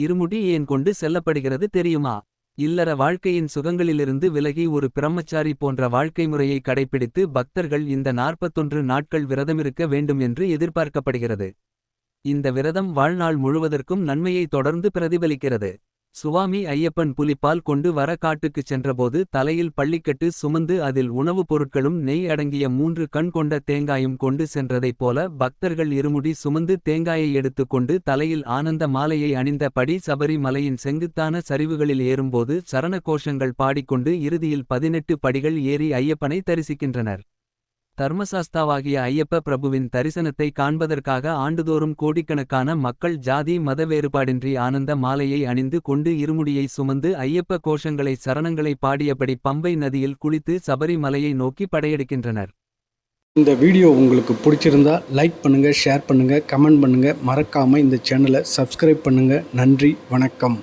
இருமுடி ஏன் கொண்டு செல்லப்படுகிறது தெரியுமா? இல்லற வாழ்க்கையின் சுகங்களிலிருந்து விலகி ஒரு பிரம்மச்சாரி போன்ற வாழ்க்கை முறையை கடைப்பிடித்து பக்தர்கள் இந்த நாற்பத்தொன்று நாட்கள் விரதமிருக்க வேண்டும் என்று எதிர்பார்க்கப்படுகிறது. இந்த விரதம் வாழ்நாள் முழுவதற்கும் நன்மையை தொடர்ந்து பிரதிபலிக்கிறது. சுவாமி ஐயப்பன் புலிப்பால் கொண்டு வர காட்டுக்குச் சென்றபோது தலையில் பள்ளிக்கட்டு சுமந்து அதில் உணவுப் பொருட்களும் நெய் அடங்கிய மூன்று கண் கொண்ட தேங்காயும் கொண்டு சென்றதைப் போல பக்தர்கள் இருமுடி சுமந்து தேங்காயை எடுத்துக் கொண்டு தலையில் ஆனந்த மாலையை அணிந்த படி சபரி மலையின் செங்குத்தான சரிவுகளில் ஏறும்போது சரண கோஷங்கள் பாடிக்கொண்டு இறுதியில் பதினெட்டு படிகள் ஏறி ஐயப்பனை தரிசிக்கின்றனர். தர்மசாஸ்தாவாகிய ஐயப்ப பிரபுவின் தரிசனத்தை காண்பதற்காக ஆண்டுதோறும் கோடிக்கணக்கான மக்கள் ஜாதி மத வேறுபாடின்றி ஆனந்த மாலையை அணிந்து கொண்டு இருமுடியை சுமந்து ஐயப்ப கோஷங்களை சரணங்களை பாடியபடி பம்பை நதியில் குளித்து சபரி மலையை நோக்கி படையெடுக்கின்றனர். இந்த வீடியோ உங்களுக்கு பிடிச்சிருந்தா லைக் பண்ணுங்கள் ஷேர் பண்ணுங்கள் கமெண்ட் பண்ணுங்கள் மறக்காமல் இந்த சேனலை சப்ஸ்கிரைப் பண்ணுங்கள் நன்றி வணக்கம்.